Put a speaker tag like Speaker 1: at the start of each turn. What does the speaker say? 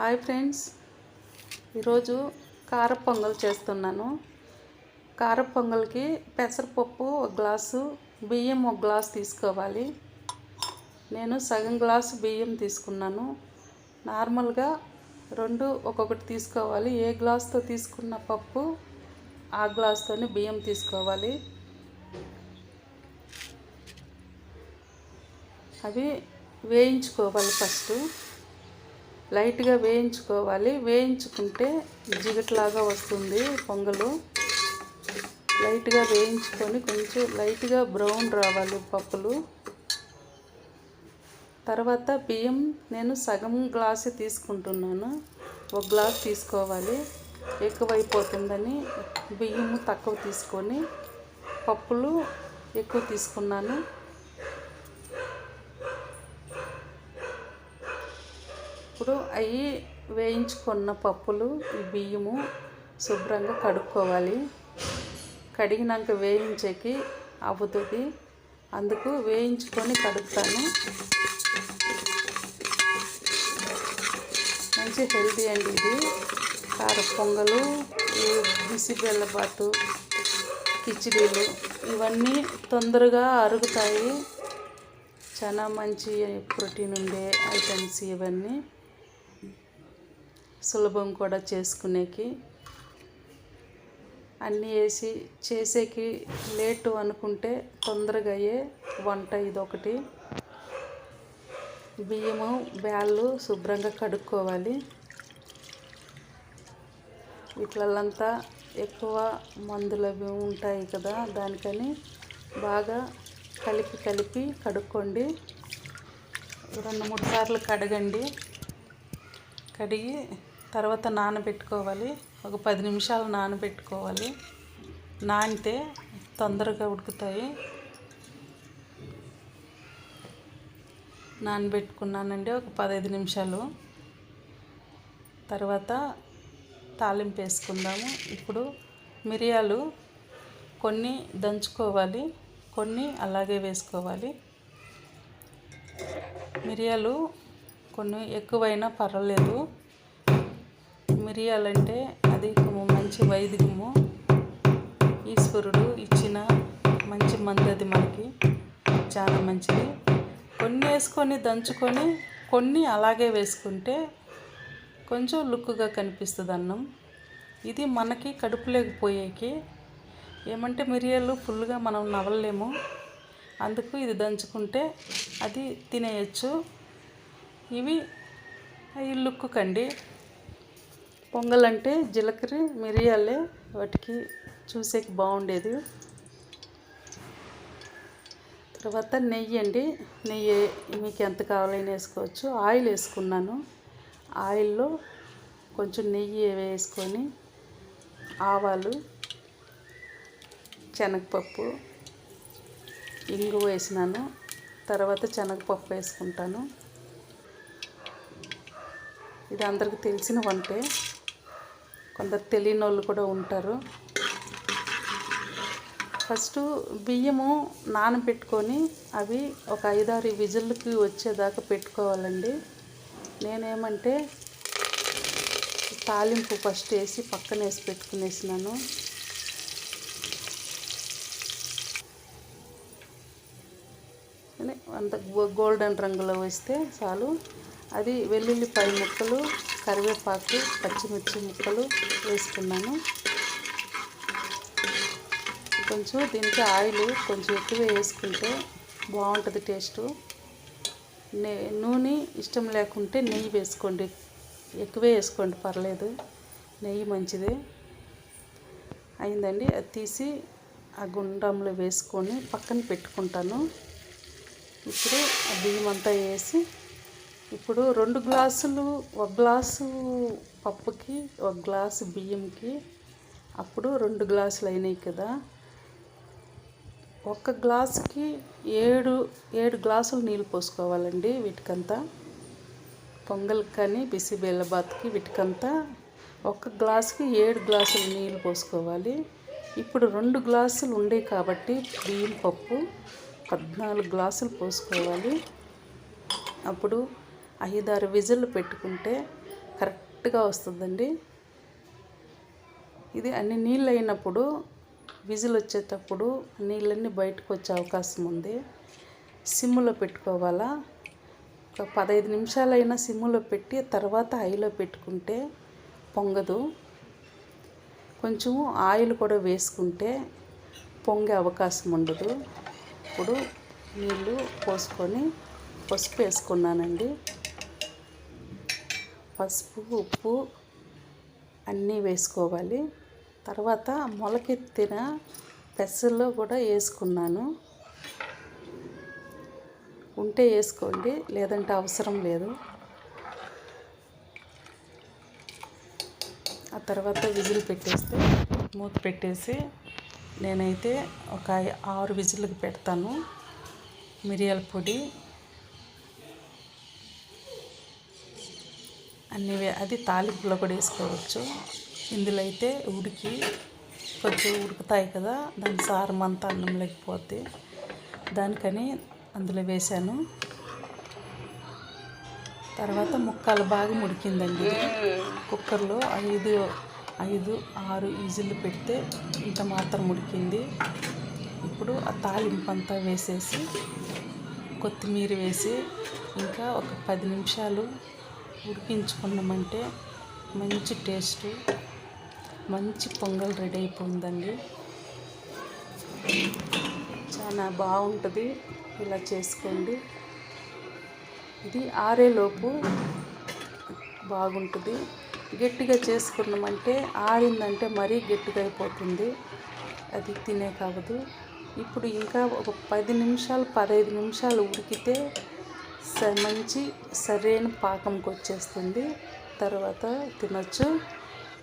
Speaker 1: Hi friends. ఈరోజు కార పొంగల్ చేస్తున్నాను. కార పొంగల్కి పెసరపప్పు ఒక గ్లాసు బియ్యం ఒక గ్లాస్ తీసుకోవాలి. నేను సగం గ్లాసు బియ్యం తీసుకున్నాను. నార్మల్గా రెండు ఒక్కొక్కటి తీసుకోవాలి. ఏ గ్లాస్తో తీసుకున్న పప్పు ఆ గ్లాస్తోనే బియ్యం తీసుకోవాలి. అవి వేయించుకోవాలి ఫస్ట్. లైట్గా వేయించుకోవాలి. వేయించుకుంటే జిగట్లాగా వస్తుంది పొంగలు. లైట్గా వేయించుకొని కొంచెం లైట్గా బ్రౌన్ రావాలి పప్పులు. తర్వాత బియ్యం నేను సగం గ్లాసు తీసుకుంటున్నాను. ఒక గ్లాస్ తీసుకోవాలి. ఎక్కువైపోతుందని బియ్యం తక్కువ తీసుకొని పప్పులు ఎక్కువ తీసుకున్నాను. ఇప్పుడు అవి వేయించుకున్న పప్పులు ఈ బియ్యము శుభ్రంగా కడుక్కోవాలి. కడిగినాక వేయించేకి అవుతుంది అందుకు వేయించుకొని కడుగుతాను. మంచి హెల్తీ అండి ఇది. కార పొంగలు బిసిబెల్లబాటు కిచిడీలు ఇవన్నీ తొందరగా అరుగుతాయి. చాలా మంచి ప్రోటీన్ ఉండే ఐటమ్స్ ఇవన్నీ. సులభం కూడా చేసుకునేకి. అన్నీ వేసి చేసేకి లేటు అనుకుంటే తొందరగా అయ్యే వంట ఇదొకటి. బియ్యము బ్యాళ్ళు శుభ్రంగా కడుక్కోవాలి. వీటిలంతా ఎక్కువ మందులు అవి ఉంటాయి కదా దానికని బాగా కలిపి కలిపి కడుక్కోండి. రెండు మూడు సార్లు కడగండి. కడిగి తర్వాత నానబెట్టుకోవాలి. ఒక పది నిమిషాలు నానబెట్టుకోవాలి. నానితే తొందరగా ఉడుకుతాయి. నానబెట్టుకున్నానండి ఒక పదహైదు నిమిషాలు. తర్వాత తాలింపు వేసుకుందాము. ఇప్పుడు మిరియాలు కొన్ని దంచుకోవాలి కొన్ని అలాగే వేసుకోవాలి. మిరియాలు కొన్ని ఎక్కువైనా పర్వాలేదు. మిరియాలంటే అది మంచి వైద్యము ఈశ్వరుడు ఇచ్చిన మంచి మందు అది మనకి. చాలా మంచిది. కొన్ని వేసుకొని దంచుకొని కొన్ని అలాగే వేసుకుంటే కొంచెం లుక్గా కనిపిస్తుంది అన్నం. ఇది మనకి కడుపు లేకపోయేకి ఏమంటే మిరియాలు ఫుల్గా మనం నవలలేము. అందుకు ఇది దంచుకుంటే అది తినేయచ్చు. ఇవి ఈ లుక్ కండి. పొంగల్ అంటే జీలకర్ర మిరియాలే వాటికి చూసేకి బాగుండేది. తర్వాత నెయ్యి అండి. నెయ్యి మీకు ఎంత కావాలని వేసుకోవచ్చు. ఆయిల్ వేసుకున్నాను. ఆయిల్లో కొంచెం నెయ్యి వేసుకొని ఆవాలు శనగపప్పు ఇంగు వేసినాను. తర్వాత శనగపప్పు వేసుకుంటాను. ఇది అందరికి తెలిసిన వంటే. కొందరు తెలియని వాళ్ళు కూడా ఉంటారు. ఫస్ట్ బియ్యము నానబెట్టుకొని అవి ఒక ఐదారు విజిల్కి వచ్చేదాకా పెట్టుకోవాలండి. నేనేమంటే తాలింపు ఫస్ట్ వేసి పక్కన వేసి పెట్టుకునేసినాను. అంత గోల్డెన్ రంగులో వేస్తే చాలు. అది వెల్లుల్లిపాయ ముక్కలు కరివేపాకు పచ్చిమిర్చి ముక్కలు వేసుకున్నాను. కొంచెం దీనికి ఆయిల్ కొంచెం ఎక్కువ వేసుకుంటే బాగుంటుంది టేస్టు. నే నూనె ఇష్టం లేకుంటే నెయ్యి వేసుకోండి. ఎక్కువే వేసుకోండి పర్లేదు. నెయ్యి మంచిదే. అయిందండి. అది తీసి ఆ గుండంలో వేసుకొని పక్కన పెట్టుకుంటాను. ఇప్పుడు ఆ బియ్యం అంతా వేసి ఇప్పుడు రెండు గ్లాసులు ఒక గ్లాసు పప్పుకి ఒక గ్లాసు బియ్యంకి అప్పుడు రెండు గ్లాసులు అయినాయి కదా. ఒక గ్లాసుకి ఏడు ఏడు గ్లాసులు నీళ్ళు పోసుకోవాలండి వీటికంతా. పొంగల్ కానీ బిసిబెల్లబాత్కి వీటికంతా ఒక గ్లాసుకి ఏడు గ్లాసులు నీళ్ళు పోసుకోవాలి. ఇప్పుడు రెండు గ్లాసులు ఉండే కాబట్టి బియ్యం పప్పు పద్నాలుగు గ్లాసులు పోసుకోవాలి. అప్పుడు ఐదారు విజిల్లు పెట్టుకుంటే కరెక్ట్గా వస్తుందండి. ఇది అన్ని నీళ్ళు అయినప్పుడు విజిల్ వచ్చేటప్పుడు నీళ్ళన్నీ బయటకు వచ్చే అవకాశం ఉంది. సిమ్లో పెట్టుకోవాలా? ఒక పదహైదు నిమిషాలైనా సిమ్లో పెట్టి తర్వాత హైలో పెట్టుకుంటే పొంగదు. కొంచెం ఆయిల్ కూడా వేసుకుంటే పొంగే అవకాశం ఉండదు. ఇప్పుడు నీళ్ళు పోసుకొని పసుపు వేసుకున్నానండి. పసుపు ఉప్పు అన్నీ వేసుకోవాలి. తర్వాత మొలకెత్తిన పెసల్లో కూడా వేసుకున్నాను. ఉంటే వేసుకోండి లేదంటే అవసరం లేదు. ఆ తర్వాత విజిల్ పెట్టేస్తే మూత పెట్టేసి నేనైతే ఒక ఆరు విజిల్కి పెడతాను. మిరియాల పొడి అన్ని అది తాలింపులో కూడా వేసుకోవచ్చు. ఇందులో అయితే ఉడికి కొంచెం ఉడుకుతాయి కదా దాని సారం అంతా అన్నంలోకి పోద్ది దానికని అందులో వేశాను. తర్వాత ముక్కలు బాగా ముడికిందండి కుక్కర్లో ఐదు ఐదు ఆరు ఈజీలు పెడితే ఇంత మాత్రం ఉడికింది ఇప్పుడు ఆ తాలింపు అంతా వేసేసి కొత్తిమీర వేసి ఇంకా ఒక పది నిమిషాలు ఉడికించుకున్నామంటే మంచి టేస్ట్ మంచి పొంగల్ రెడీ అయిపోయిందండి. చాలా బాగుంటుంది. ఇలా చేసుకోండి. ఇది ఆరేలోపు బాగుంటుంది. గట్టిగా చేసుకున్నామంటే ఆరిందంటే మరీ గట్టిగా అయిపోతుంది. అది తినే కావదు. ఇప్పుడు ఇంకా ఒక పది నిమిషాలు పదహైదు నిమిషాలు ఉడికితే మంచి సరైన పాకంకి వచ్చేస్తుంది తర్వాత తినొచ్చు.